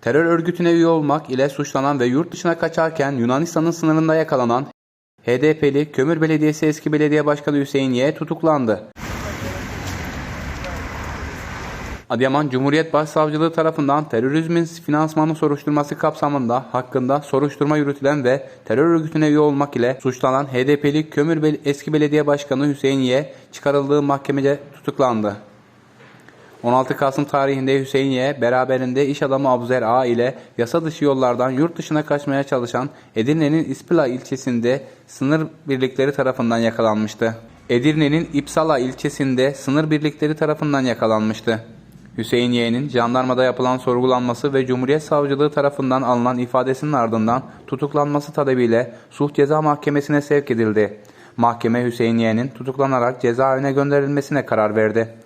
Terör örgütüne üye olmak ile suçlanan ve yurt dışına kaçarken Yunanistan'ın sınırında yakalanan HDP'li Kömür Belediyesi eski belediye başkanı Hüseyin Y tutuklandı. Adıyaman Cumhuriyet Başsavcılığı tarafından terörizmin finansmanı soruşturması kapsamında hakkında soruşturma yürütülen ve terör örgütüne üye olmak ile suçlanan HDP'li Kömür Bel- eski belediye başkanı Hüseyin Y çıkarıldığı mahkemede tutuklandı. 16 Kasım tarihinde Hüseyin Y beraberinde iş adamı Abuzer A ile yasa dışı yollardan yurt dışına kaçmaya çalışan Edirne'nin İspila ilçesinde sınır birlikleri tarafından yakalanmıştı. Edirne'nin İpsala ilçesinde sınır birlikleri tarafından yakalanmıştı. Hüseyin Y'nin jandarmada yapılan sorgulanması ve Cumhuriyet Savcılığı tarafından alınan ifadesinin ardından tutuklanması talebiyle Suç Ceza Mahkemesi'ne sevk edildi. Mahkeme Hüseyin Y'nin tutuklanarak cezaevine gönderilmesine karar verdi.